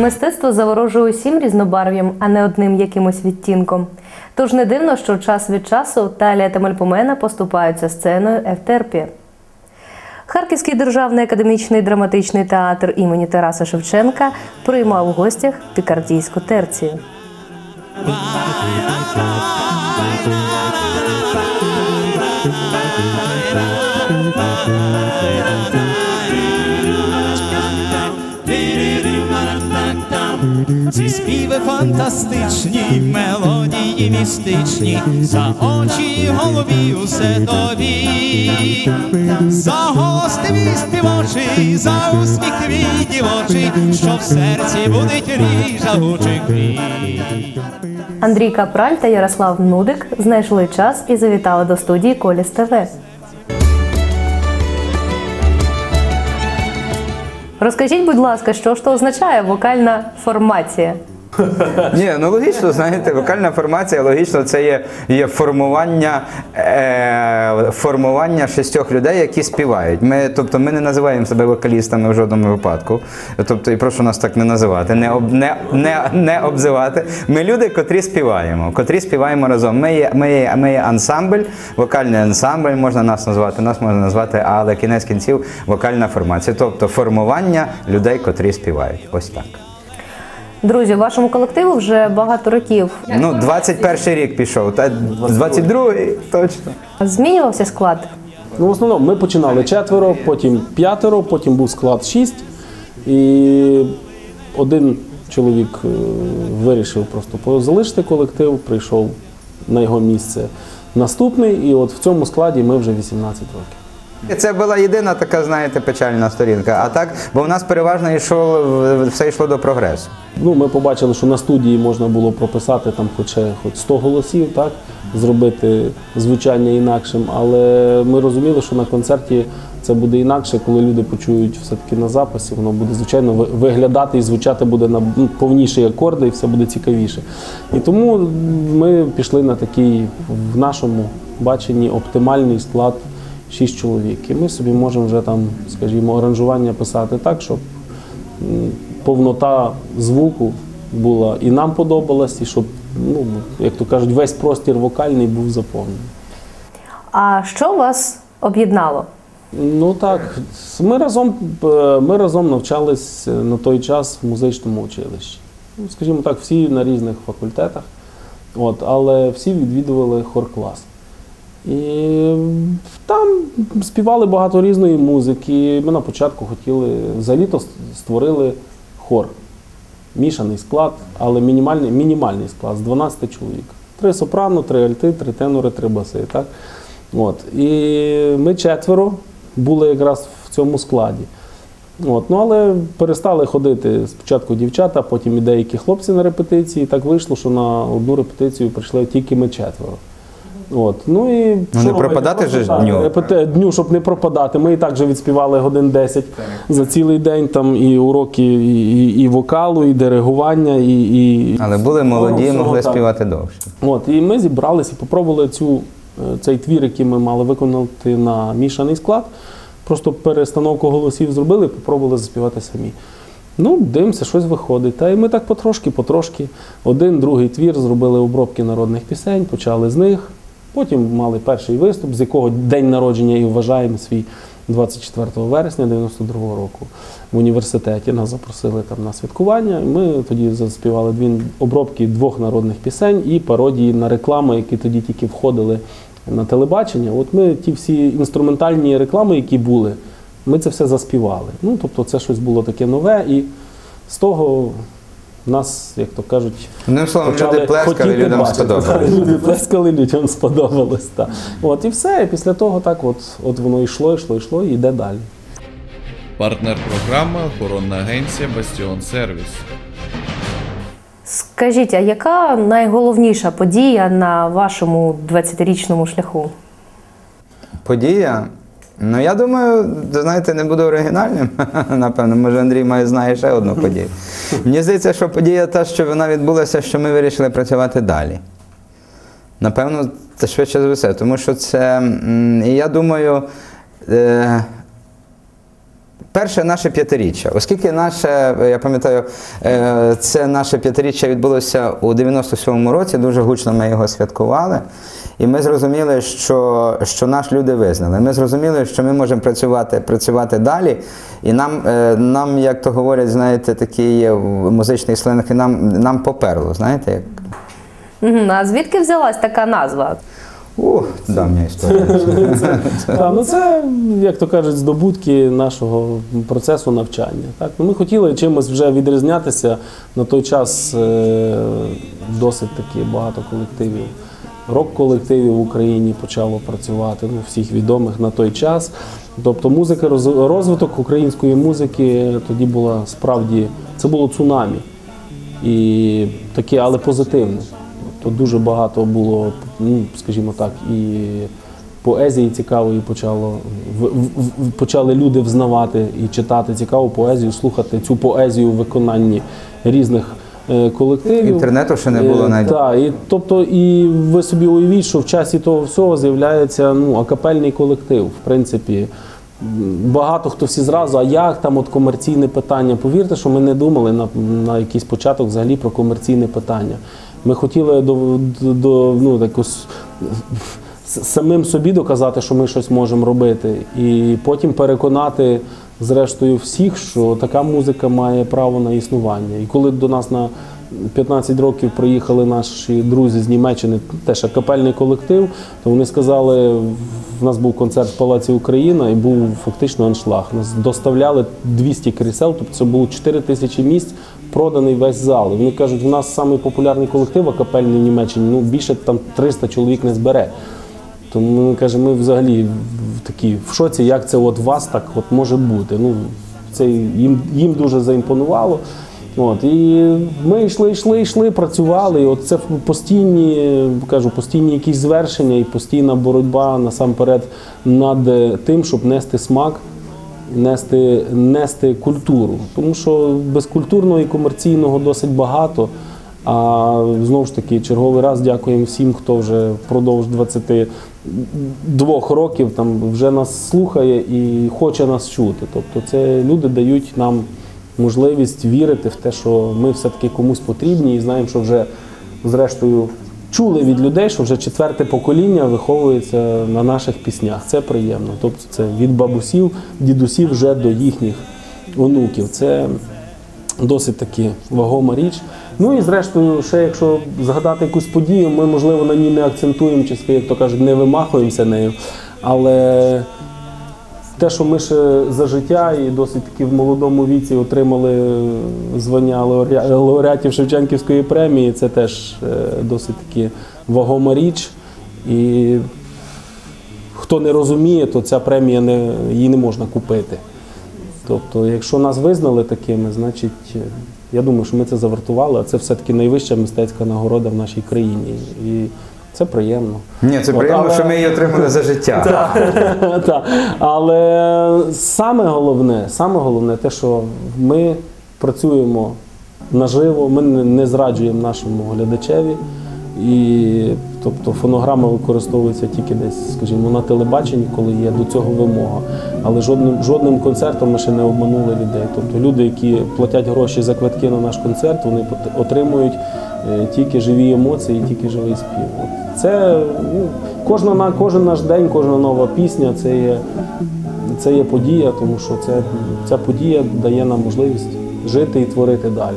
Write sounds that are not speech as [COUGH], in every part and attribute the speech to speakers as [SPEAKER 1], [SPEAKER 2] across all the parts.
[SPEAKER 1] Мистецтво заворожує усім різнобарв'ям, а не одним якимось відтінком. Тож не дивно, що час від часу Талія та Мельпомена поступаються сценою Евтерпі. Харківський державний академічний драматичний театр імені Тараса Шевченка приймав у гостях пікардійську терцію.
[SPEAKER 2] Ці співи фантастичні, мелодії містичні, за очі й голові усе тобі, за голос твій співочий, за усміх твій дівочий, що в серці буде рій жагучий крій.
[SPEAKER 1] Андрій Капраль та Ярослав Нудик знайшли час і завітали до студії Коліс ТВ. Розкажіть, будь ласка, що ж то означає вокальна формація?
[SPEAKER 3] Ні, ну логічно, знаєте, вокальна формація, логічно, це є, є формування, е, формування шістьох людей, які співають. Ми, тобто ми не називаємо себе вокалістами в жодному випадку. Тобто, і прошу нас так не називати, не, об, не, не, не обзивати. Ми люди, котрі співаємо, котрі співаємо разом. Ми є, ми є, ми є ансамбль, вокальний ансамбль, можна нас назвати, нас можна назвати, але кінець кінців вокальна формація. Тобто формування людей, котрі співають. Ось так.
[SPEAKER 1] Друзі, вашому колективу вже багато років.
[SPEAKER 3] Ну, 21 рік пішов, та 22-й, точно.
[SPEAKER 1] Змінювався склад.
[SPEAKER 4] Ну, в основному ми починали четверо, потім п'ятеро, потім був склад шість. І один чоловік е, вирішив просто залишити колектив, прийшов на його місце наступний. І от в цьому складі ми вже 18 років.
[SPEAKER 3] Це була єдина така, знаєте, печальна сторінка. А так, бо в нас переважно йшло, все йшло до прогресу.
[SPEAKER 4] Ну, ми побачили, що на студії можна було прописати там хоч, хоч 100 голосів, так, зробити звучання інакшим, але ми розуміли, що на концерті це буде інакше, коли люди почують все-таки на записі, воно буде, звичайно, виглядати і звучати буде на ну, повніші акорди, і все буде цікавіше. І тому ми пішли на такий в нашому баченні оптимальний склад 6 чоловік. І ми собі можемо вже там, скажімо, аранжування писати так, щоб повнота звуку була і нам подобалась, і щоб, ну, як то кажуть, весь простір вокальний був заповнений.
[SPEAKER 1] А що вас об'єднало?
[SPEAKER 4] Ну так, ми разом, е, ми разом навчались е, на той час в музичному училищі. Ну, скажімо так, всі на різних факультетах, от, але всі відвідували хор-клас. І там співали багато різної музики. Ми на початку хотіли, взагалі то створили хор. Мішаний склад, але мінімальний, мінімальний склад з 12 чоловік. Три сопрано, три альти, три тенори, три баси. Так? От. І ми четверо були якраз в цьому складі. От. Ну, але перестали ходити спочатку дівчата, потім і деякі хлопці на репетиції. Так вийшло, що на одну репетицію прийшли тільки ми четверо. От. Ну, і
[SPEAKER 3] Ну, не пропадати же ж дню.
[SPEAKER 4] репете- дню, щоб не пропадати. Ми і так же відспівали годин 10 за цілий день, там і уроки і, і, і вокалу, і диригування, і. і
[SPEAKER 3] Але були молоді,
[SPEAKER 4] всього
[SPEAKER 3] могли
[SPEAKER 4] так.
[SPEAKER 3] співати довше.
[SPEAKER 4] От, і ми зібралися попробували цю, е, цей твір, який ми мали виконати на мішаний склад. Просто перестановку голосів зробили, попробували заспівати самі. Ну, дивимося, щось виходить. Та і ми так потрошки, потрошки. Один, другий твір зробили обробки народних пісень, почали з них. Потім мали перший виступ, з якого день народження і вважаємо свій 24 вересня 92-го року в університеті. Нас запросили там на святкування. Ми тоді заспівали дві обробки двох народних пісень і пародії на реклами, які тоді тільки входили на телебачення. От ми ті всі інструментальні реклами, які були, ми це все заспівали. Ну, тобто, це щось було таке нове, і з того нас, як то кажуть,
[SPEAKER 3] Одним словом,
[SPEAKER 4] почали
[SPEAKER 3] люди плескали,
[SPEAKER 4] хотіти
[SPEAKER 3] людям
[SPEAKER 4] бачити.
[SPEAKER 3] сподобалось. [LAUGHS]
[SPEAKER 4] Люди плескали, людям сподобалось. Так. От і все. І після того так от, от воно йшло, йшло, йшло і йде далі.
[SPEAKER 5] Партнер програми охоронна агенція Бастіон Сервіс.
[SPEAKER 1] Скажіть, а яка найголовніша подія на вашому 20-річному шляху?
[SPEAKER 3] Подія. Ну, я думаю, знаєте, не буду оригінальним. [LAUGHS] Напевно, може Андрій має знає ще одну подію. [LAUGHS] Мені здається, що подія та, що вона відбулася, що ми вирішили працювати далі. Напевно, це швидше за все, тому що це, і я думаю, е, Перше наше п'ятиріччя. Оскільки наше, я пам'ятаю, е, це наше п'ятиріччя відбулося у 97-му році, дуже гучно ми його святкували. І ми зрозуміли, що, що наш люди визнали. Ми зрозуміли, що ми можемо працювати, працювати далі. І нам, е, нам, як то говорять, знаєте, такий є музичний сленг, і нам, нам поперло, знаєте, як.
[SPEAKER 1] А звідки взялась така назва?
[SPEAKER 3] Ух, давня історія. [LAUGHS]
[SPEAKER 4] Ну це, як то кажуть, здобутки нашого процесу навчання. Так? Ну, ми хотіли чимось вже відрізнятися. На той час е, досить таки багато колективів. Рок-колективів в Україні почало працювати, ну, всіх відомих на той час. Тобто музика, роз- розвиток української музики тоді була справді, це було цунамі. І таке, але позитивне. Тобто дуже багато було, ну, скажімо так, і поезії цікавої почало, в, в- почали люди взнавати і читати цікаву поезію, слухати цю поезію в виконанні різних колективів.
[SPEAKER 3] Інтернету ще не було навіть.
[SPEAKER 4] Так, і тобто, і ви собі уявіть, що в часі того всього з'являється ну, акапельний колектив. В принципі, багато хто всі зразу, а як там от комерційне питання? Повірте, що ми не думали на, на якийсь початок взагалі про комерційне питання. Ми хотіли до, до, до ну, якось самим собі доказати, що ми щось можемо робити, і потім переконати зрештою всіх, що така музика має право на існування. І коли до нас на 15 років приїхали наші друзі з Німеччини, теж капельний колектив, то вони сказали, в нас був концерт в Палаці Україна і був фактично аншлаг. Нас доставляли 200 крісел, тобто це було 4 тисячі місць, проданий весь зал. І вони кажуть, у нас самий популярний колектив акапельний в Німеччині, ну більше там 300 чоловік не збере. Тому ми каже, ми взагалі в такі в шоці, як це от вас так от може бути. Ну, це їм, їм дуже заімпонувало. От, і ми йшли, йшли, йшли, працювали. І от це постійні, кажу, постійні якісь звершення і постійна боротьба насамперед над тим, щоб нести смак, нести, нести культуру. Тому що безкультурного і комерційного досить багато. А знову ж таки, черговий раз дякуємо всім, хто вже впродовж 22 років там вже нас слухає і хоче нас чути. Тобто, це люди дають нам можливість вірити в те, що ми все-таки комусь потрібні, і знаємо, що вже зрештою чули від людей, що вже четверте покоління виховується на наших піснях. Це приємно. Тобто, це від бабусів, дідусів вже до їхніх онуків. Це досить таки вагома річ. Ну і зрештою, ще якщо згадати якусь подію, ми, можливо, на ній не акцентуємо, чи як то кажуть, не вимахуємося нею. Але те, що ми ще за життя і досить таки в молодому віці отримали звання лауреа- лауреатів Шевченківської премії, це теж е, досить таки вагома річ. І хто не розуміє, то ця премія не, її не можна купити. Тобто, якщо нас визнали такими, значить, е, я думаю, що ми це завартували, а це все-таки найвища мистецька нагорода в нашій країні. І це приємно.
[SPEAKER 3] Ні, це
[SPEAKER 4] От,
[SPEAKER 3] приємно,
[SPEAKER 4] але-
[SPEAKER 3] що ми її отримали за життя. [LAUGHS]
[SPEAKER 4] Так. Але саме головне, саме головне те, що ми працюємо наживо, ми не не зраджуємо нашому глядачеві. І тобто фонограма використовується тільки десь, скажімо, на телебаченні, коли є до цього вимога. Але жодним, жодним концертом ми ще не обманули людей. Тобто люди, які платять гроші за квитки на наш концерт, вони отримують е, тільки живі емоції, тільки живий спів. Це ну, кожна на кожен наш день, кожна нова пісня це є, це є подія, тому що це, ця подія дає нам можливість жити і творити далі.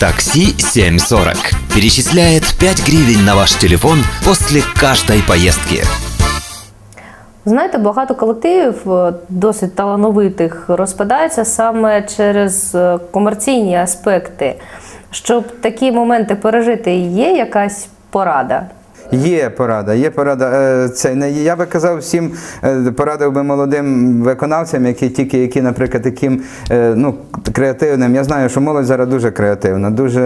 [SPEAKER 6] Такси 740 перечисляет 5 гривень на ваш телефон после каждой поездки.
[SPEAKER 1] Знаєте, багато колективів е, досить талановитих розпадаються саме через е, комерційні аспекти. Щоб такі моменти пережити, є якась порада?
[SPEAKER 3] Є порада, є порада. Е, Це я би казав всім, е, порадив би молодим виконавцям, які тільки які, наприклад, таким е, ну, креативним. Я знаю, що молодь зараз дуже креативна, дуже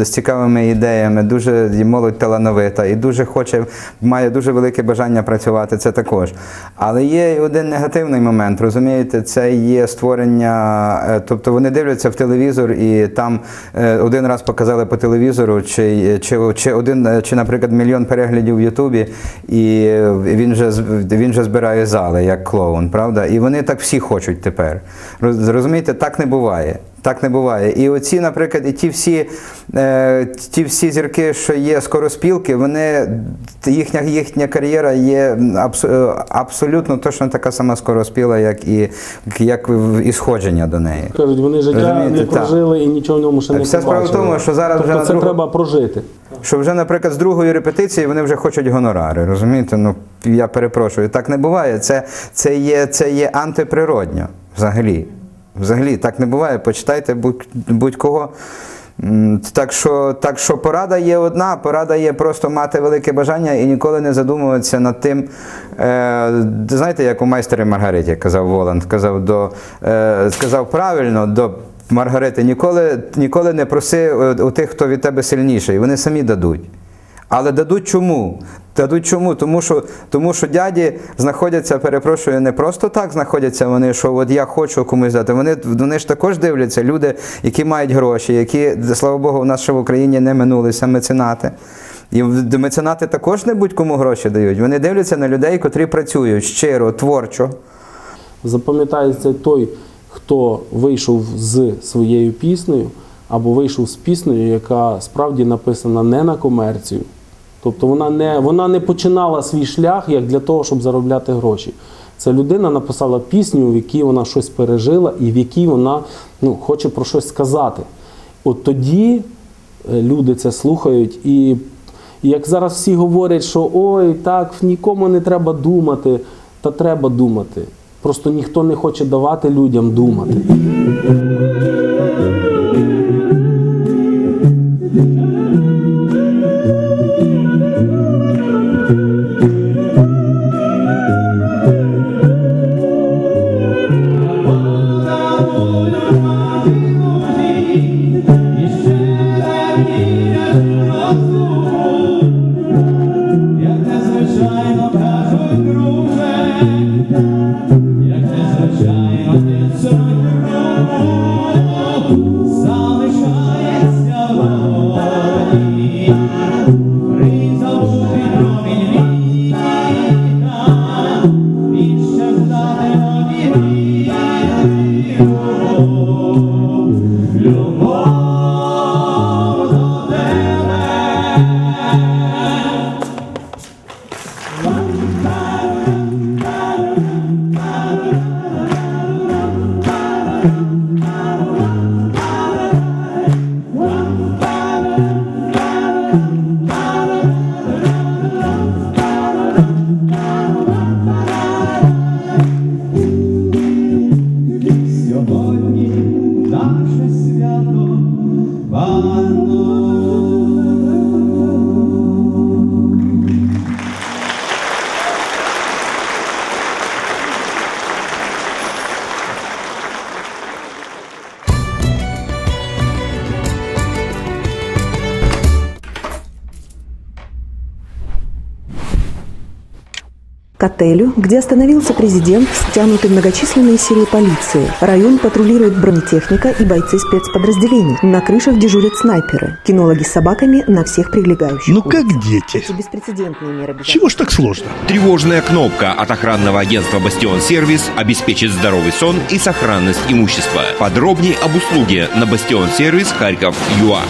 [SPEAKER 3] з цікавими ідеями, дуже молодь талановита і дуже хоче, має дуже велике бажання працювати. Це також. Але є один негативний момент, розумієте, це є створення, тобто вони дивляться в телевізор і там один раз показали по телевізору, чи, чи, чи один, чи, наприклад, мільйон переглядів в Ютубі, і він вже, він вже збирає зали як клоун, правда? І вони так всі хочуть тепер. Роз- Розумієте, так не буває. Так не буває. І оці, наприклад, і ті всі, е, ті всі зірки, що є скороспілки, вони їхня, їхня кар'єра є абс, е, абсолютно точно така сама скороспіла, як і, як і сходження до неї.
[SPEAKER 4] Кажуть, вони життя
[SPEAKER 3] Розумієте,
[SPEAKER 4] не
[SPEAKER 3] так.
[SPEAKER 4] прожили і нічого в ньому ще не
[SPEAKER 3] Вся справа в тому, що зараз
[SPEAKER 4] тобто
[SPEAKER 3] вже на
[SPEAKER 4] це
[SPEAKER 3] другу-
[SPEAKER 4] треба прожити.
[SPEAKER 3] Що вже, наприклад, з другої репетиції вони вже хочуть гонорари. Розумієте? Ну я перепрошую, так не буває. Це, це, є, це є антиприродньо взагалі. Взагалі так не буває. Почитайте будь- будь-кого. М, Так що, так що порада є одна, порада є просто мати велике бажання і ніколи не задумуватися над тим. Е, знаєте, як у майстері Маргариті казав Воланд, казав, до, е, сказав правильно до Маргарити, ніколи, ніколи не проси е, у тих, хто від тебе сильніший, вони самі дадуть. Але дадуть чому? Дадуть чому? Тому що, тому що дяді знаходяться, перепрошую, не просто так знаходяться вони, що от я хочу комусь дати. Вони, вони ж також дивляться, люди, які мають гроші, які, слава Богу, у нас ще в Україні не минулися меценати. І меценати також не будь-кому гроші дають. Вони дивляться на людей, котрі працюють щиро, творчо.
[SPEAKER 4] Запам'ятається той, хто вийшов з своєю піснею, або вийшов з піснею, яка справді написана не на комерцію. Тобто вона не, вона не починала свій шлях як для того, щоб заробляти гроші. Це людина написала пісню, в якій вона щось пережила і в якій вона ну, хоче про щось сказати. От тоді е, люди це слухають і. І як зараз всі говорять, що ой, так, нікому не треба думати, та треба думати. Просто ніхто не хоче давати людям думати.
[SPEAKER 7] К отелю, где остановился президент, стянуты многочисленные силы полиции. Район патрулирует бронетехника и бойцы спецподразделений. На крышах дежурят снайперы. Кинологи с собаками на всех прилегающих.
[SPEAKER 8] Ну как
[SPEAKER 7] улицах.
[SPEAKER 8] дети?
[SPEAKER 7] Эти беспрецедентные меры
[SPEAKER 8] Чего ж так сложно?
[SPEAKER 9] Тревожная кнопка от охранного агентства «Бастион Сервис» обеспечит здоровый сон и сохранность имущества. Подробнее об услуге на «Бастион Сервис» Харьков ЮА.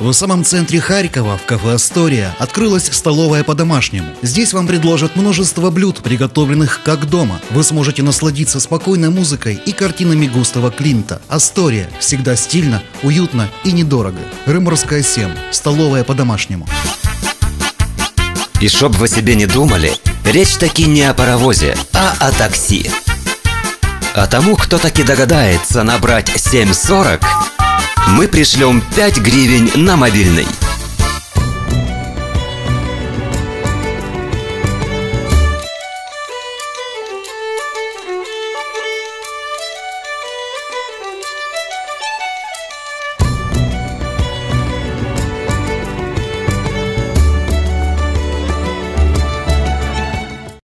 [SPEAKER 10] В самом центре Харькова, в кафе «Астория», открылась столовая по-домашнему. Здесь вам предложат множество блюд, приготовленных как дома. Вы сможете насладиться спокойной музыкой и картинами густого Клинта. «Астория» всегда стильно, уютно и недорого. Рыморская 7. Столовая по-домашнему.
[SPEAKER 6] И чтоб вы себе не думали, речь таки не о паровозе, а о такси. А тому, кто таки догадается набрать 740, мы пришлем 5 гривен на мобильный.